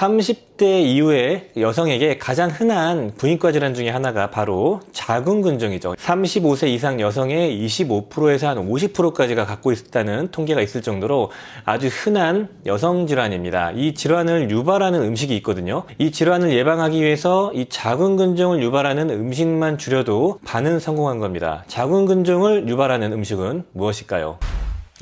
30대 이후에 여성에게 가장 흔한 부인과 질환 중에 하나가 바로 자궁근종이죠. 35세 이상 여성의 25%에서 한 50%까지가 갖고 있다는 통계가 있을 정도로 아주 흔한 여성 질환입니다. 이 질환을 유발하는 음식이 있거든요. 이 질환을 예방하기 위해서 이 자궁근종을 유발하는 음식만 줄여도 반은 성공한 겁니다. 자궁근종을 유발하는 음식은 무엇일까요?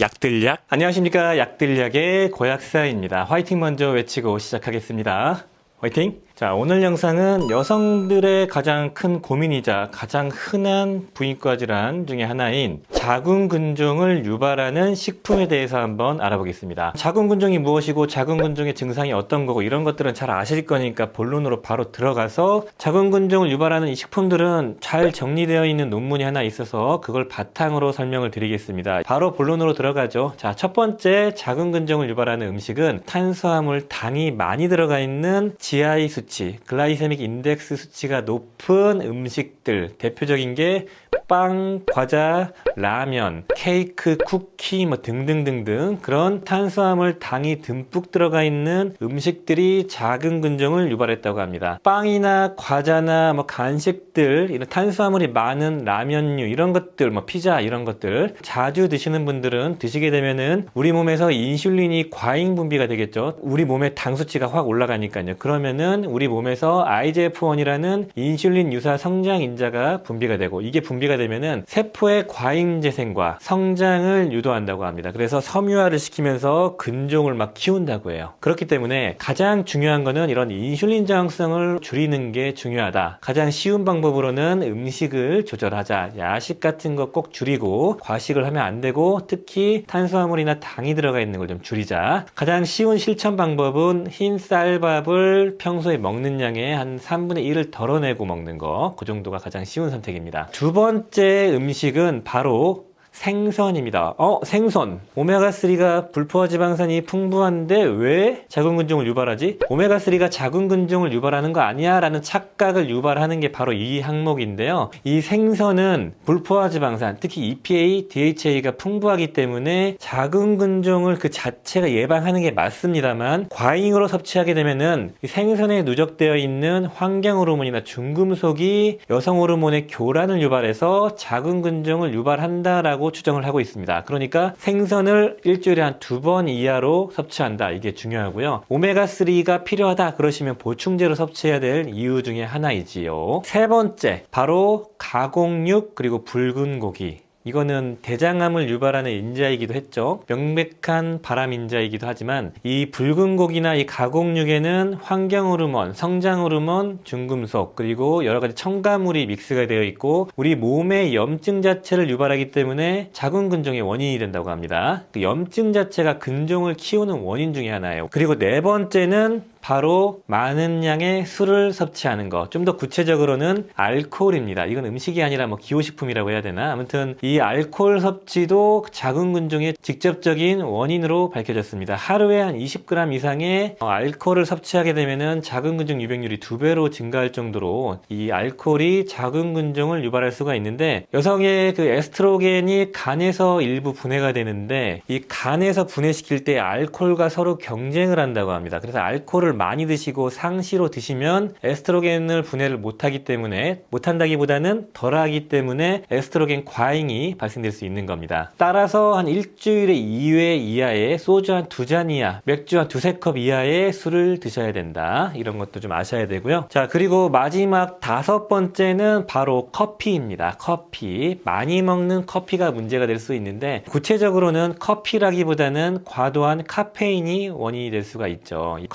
약들약. 안녕하십니까. 약들약의 고약사입니다. 화이팅 먼저 외치고 시작하겠습니다. 화이팅! 자, 오늘 영상은 여성들의 가장 큰 고민이자 가장 흔한 부인과 질환 중에 하나인 자궁근종을 유발하는 식품에 대해서 한번 알아보겠습니다. 자궁근종이 무엇이고 자궁근종의 증상이 어떤 거고 이런 것들은 잘 아실 거니까 본론으로 바로 들어가서 자궁근종을 유발하는 이 식품들은 잘 정리되어 있는 논문이 하나 있어서 그걸 바탕으로 설명을 드리겠습니다. 바로 본론으로 들어가죠. 자, 첫 번째 자궁근종을 유발하는 음식은 탄수화물, 당이 많이 들어가 있는 GI 수치, 글라이세믹 인덱스 수치가 높은 음식들 대표적인 게 빵, 과자, 라면, 케이크, 쿠키 뭐 등등등등 그런 탄수화물 당이 듬뿍 들어가 있는 음식들이 작은 근종을 유발했다고 합니다. 빵이나 과자나 뭐 간식들 이런 탄수화물이 많은 라면류 이런 것들 뭐 피자 이런 것들 자주 드시는 분들은 드시게 되면은 우리 몸에서 인슐린이 과잉 분비가 되겠죠. 우리 몸의 당 수치가 확 올라가니까요. 그러면은 우리 몸에서 IGF-1이라는 인슐린 유사 성장 인자가 분비가 되고 이게 분비가 되면은 세포의 과잉 재생과 성장을 유도한다고 합니다. 그래서 섬유화를 시키면서 근종을 막 키운다고 해요. 그렇기 때문에 가장 중요한 거는 이런 인슐린 저항성을 줄이는 게 중요하다. 가장 쉬운 방법으로는 음식을 조절하자. 야식 같은 거 꼭 줄이고 과식을 하면 안 되고 특히 탄수화물이나 당이 들어가 있는 걸 좀 줄이자. 가장 쉬운 실천 방법은 흰 쌀밥을 평소에 먹는 양의 한 3분의 1을 덜어내고 먹는 거. 그 정도가 가장 쉬운 선택입니다. 두 번째 음식은 바로 생선입니다. 어, 생선. 오메가3가 불포화지방산이 풍부한데 왜 자궁근종을 유발하지? 오메가3가 자궁근종을 유발하는 거 아니야? 라는 착각을 유발하는 게 바로 이 항목인데요. 이 생선은 불포화지방산, 특히 EPA, DHA가 풍부하기 때문에 자궁근종을 그 자체가 예방하는 게 맞습니다만 과잉으로 섭취하게 되면은 이 생선에 누적되어 있는 환경 호르몬이나 중금속이 여성 호르몬의 교란을 유발해서 자궁근종을 유발한다라고 추정을 하고 있습니다. 그러니까 생선을 일주일에 한 두 번 이하로 섭취한다. 이게 중요하고요. 오메가3가 필요하다. 그러시면 보충제로 섭취해야 될 이유 중에 하나이지요. 세 번째, 바로 가공육 그리고 붉은 고기. 이거는 대장암을 유발하는 인자이기도 했죠. 명백한 발암 인자이기도 하지만 이 붉은 고기나 이 가공육에는 환경 호르몬, 성장 호르몬, 중금속 그리고 여러 가지 첨가물이 믹스가 되어 있고 우리 몸의 염증 자체를 유발하기 때문에 자궁근종의 원인이 된다고 합니다. 그 염증 자체가 근종을 키우는 원인 중에 하나예요. 그리고 네 번째는 바로 많은 양의 술을 섭취하는 것. 좀 더 구체적으로는 알코올입니다. 이건 음식이 아니라 뭐 기호식품이라고 해야 되나? 아무튼 이 알코올 섭취도 자궁근종의 직접적인 원인으로 밝혀졌습니다. 하루에 한 20g 이상의 어, 알코올을 섭취하게 되면은 자궁근종 유병률이 두 배로 증가할 정도로 이 알코올이 자궁근종을 유발할 수가 있는데 여성의 그 에스트로겐이 간에서 일부 분해가 되는데 이 간에서 분해시킬 때 알코올과 서로 경쟁을 한다고 합니다. 그래서 알코올을 많이 드시고 상시로 드시면 에스트로겐을 분해를 못하기 때문에 못한다기보다는 덜하기 때문에 에스트로겐 과잉이 발생될 수 있는 겁니다. 따라서 한 일주일에 2회 이하의 소주 한 두 잔 이하, 맥주 한 두세 컵 이하의 술을 드셔야 된다. 이런 것도 좀 아셔야 되고요. 자, 그리고 마지막 다섯 번째는 바로 커피입니다. 커피. 많이 먹는 커피가 문제가 될 수 있는데 구체적으로는 커피라기보다는 과도한 카페인이 원인이 될 수가 있죠. 이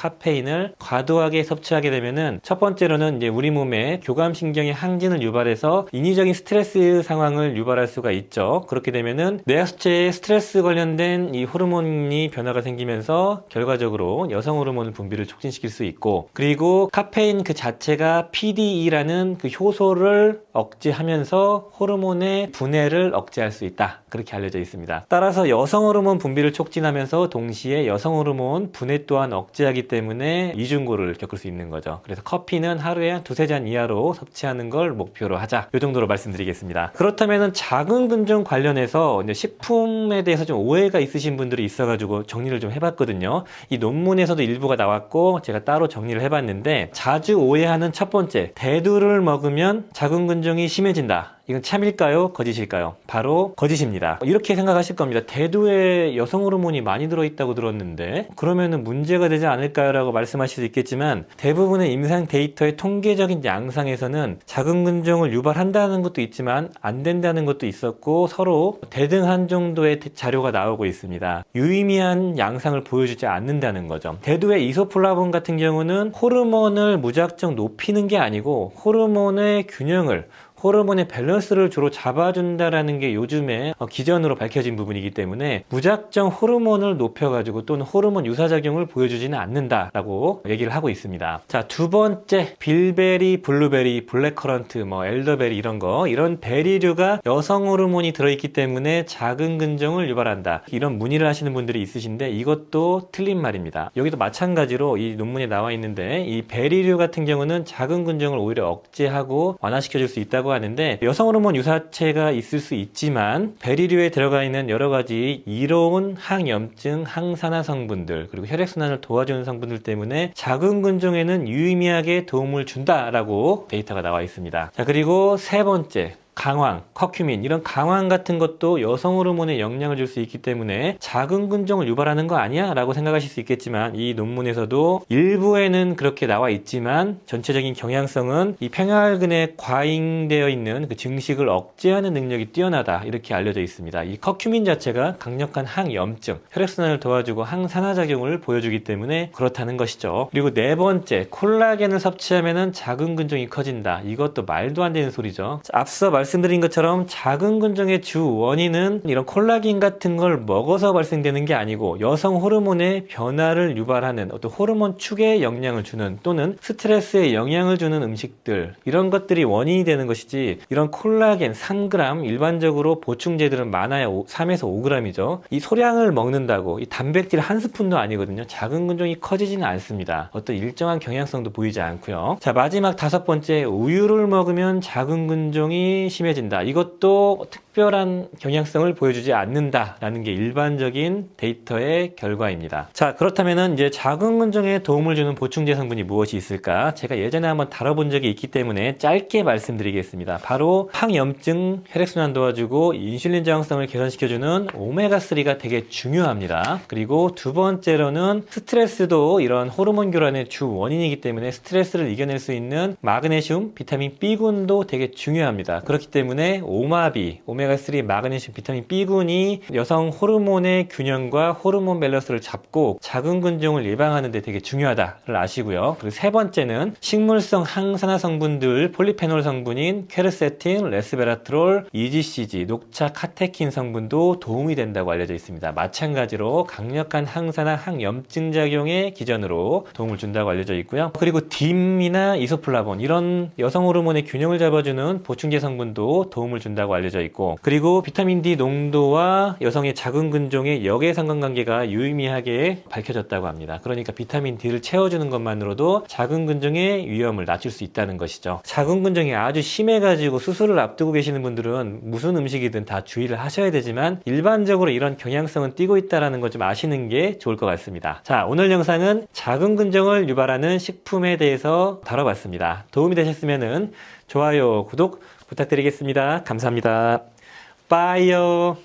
카페인을 과도하게 섭취하게 되면은 첫 번째로는 이제 우리 몸에 교감신경의 항진을 유발해서 인위적인 스트레스 상황을 유발할 수가 있죠. 그렇게 되면은 뇌하수체에 스트레스 관련된 이 호르몬이 변화가 생기면서 결과적으로 여성 호르몬 분비를 촉진시킬 수 있고 그리고 카페인 그 자체가 PDE라는 그 효소를 억제하면서 호르몬의 분해를 억제할 수 있다. 그렇게 알려져 있습니다. 따라서 여성 호르몬 분비를 촉진하면서 동시에 여성 호르몬 분해 또한 억제하기 때문에 때문에 이중고를 겪을 수 있는 거죠. 그래서 커피는 하루에 한 두세 잔 이하로 섭취하는 걸 목표로 하자. 이 정도로 말씀드리겠습니다. 그렇다면 작은 근종 관련해서 식품에 대해서 좀 오해가 있으신 분들이 있어가지고 정리를 좀 해봤거든요. 이 논문에서도 일부가 나왔고 제가 따로 정리를 해봤는데 자주 오해하는 첫 번째 대두를 먹으면 작은 근종이 심해진다. 이건 참일까요? 거짓일까요? 바로 거짓입니다. 이렇게 생각하실 겁니다. 대두에 여성 호르몬이 많이 들어있다고 들었는데 그러면은 문제가 되지 않을까요? 라고 말씀하실 수 있겠지만 대부분의 임상 데이터의 통계적인 양상에서는 작은 근종을 유발한다는 것도 있지만 안 된다는 것도 있었고 서로 대등한 정도의 자료가 나오고 있습니다. 유의미한 양상을 보여주지 않는다는 거죠. 대두의 이소플라본 같은 경우는 호르몬을 무작정 높이는 게 아니고 호르몬의 균형을 호르몬의 밸런스를 주로 잡아준다라는 게 요즘에 어, 기전으로 밝혀진 부분이기 때문에 무작정 호르몬을 높여가지고 또는 호르몬 유사작용을 보여주지는 않는다라고 얘기를 하고 있습니다. 자, 두 번째, 빌베리, 블루베리, 블랙커런트, 뭐 엘더베리 이런 거, 이런 베리류가 여성 호르몬이 들어있기 때문에 작은 근종을 유발한다. 이런 문의를 하시는 분들이 있으신데 이것도 틀린 말입니다. 여기도 마찬가지로 이 논문에 나와 있는데 이 베리류 같은 경우는 작은 근종을 오히려 억제하고 완화시켜줄 수 있다고 하는데 여성 호르몬 유사체가 있을 수 있지만 베리류에 들어가 있는 여러 가지 이로운 항염증, 항산화 성분들 그리고 혈액순환을 도와주는 성분들 때문에 작은 근종에는 유의미하게 도움을 준다라고 데이터가 나와 있습니다. 자 그리고 세 번째 강황, 커큐민 이런 강황 같은 것도 여성 호르몬에 영향을 줄 수 있기 때문에 작은 근종을 유발하는 거 아니야? 라고 생각하실 수 있겠지만 이 논문에서도 일부에는 그렇게 나와 있지만 전체적인 경향성은 이 평혈근에 과잉되어 있는 그 증식을 억제하는 능력이 뛰어나다 이렇게 알려져 있습니다. 이 커큐민 자체가 강력한 항염증, 혈액순환을 도와주고 항산화작용을 보여주기 때문에 그렇다는 것이죠. 그리고 네 번째, 콜라겐을 섭취하면 작은 근종이 커진다. 이것도 말도 안 되는 소리죠. 앞서 말 씀드린 것처럼 작은 근종의 주 원인은 이런 콜라겐 같은 걸 먹어서 발생되는 게 아니고 여성 호르몬의 변화를 유발하는 어떤 호르몬 축에 영향을 주는 또는 스트레스에 영향을 주는 음식들 이런 것들이 원인이 되는 것이지 이런 콜라겐 3g 일반적으로 보충제들은 많아야 3에서 5g이죠. 이 소량을 먹는다고 이 단백질 한 스푼도 아니거든요. 작은 근종이 커지지는 않습니다. 어떤 일정한 경향성도 보이지 않고요. 자 마지막 다섯 번째 우유를 먹으면 작은 근종이 심해진다. 이것도 특별한 경향성을 보여주지 않는다라는 게 일반적인 데이터의 결과입니다. 자, 그렇다면은 이제 작은 근종에 도움을 주는 보충제 성분이 무엇이 있을까? 제가 예전에 한번 다뤄본 적이 있기 때문에 짧게 말씀드리겠습니다. 바로 항염증, 혈액순환 도와주고 인슐린 저항성을 개선시켜주는 오메가3가 되게 중요합니다. 그리고 두 번째로는 스트레스도 이런 호르몬 교란의 주 원인이기 때문에 스트레스를 이겨낼 수 있는 마그네슘, 비타민 B군도 되게 중요합니다. 그렇기 때문에 오마비, 오메가3 마그네슘, 비타민 B군이 여성 호르몬의 균형과 호르몬 밸런스를 잡고 작은 근종을 예방하는 데 되게 중요하다를 아시고요. 그리고 세 번째는 식물성 항산화 성분들 폴리페놀 성분인 케르세틴, 레스베라트롤, EGCG, 녹차 카테킨 성분도 도움이 된다고 알려져 있습니다. 마찬가지로 강력한 항산화 항염증 작용의 기전으로 도움을 준다고 알려져 있고요. 그리고 딤이나 이소플라본 이런 여성 호르몬의 균형을 잡아주는 보충제 성분 도 도움을 준다고 알려져 있고 그리고 비타민 D 농도와 여성의 작은 근종의 역의 상관관계가 유의미하게 밝혀졌다고 합니다. 그러니까 비타민 D를 채워주는 것만으로도 작은 근종의 위험을 낮출 수 있다는 것이죠. 작은 근종이 아주 심해가지고 수술을 앞두고 계시는 분들은 무슨 음식이든 다 주의를 하셔야 되지만 일반적으로 이런 경향성은 띄고 있다는 걸 좀 아시는 게 좋을 것 같습니다. 자, 오늘 영상은 작은 근종을 유발하는 식품에 대해서 다뤄봤습니다. 도움이 되셨으면 좋아요, 구독 부탁드리겠습니다. 감사합니다. 빠이요.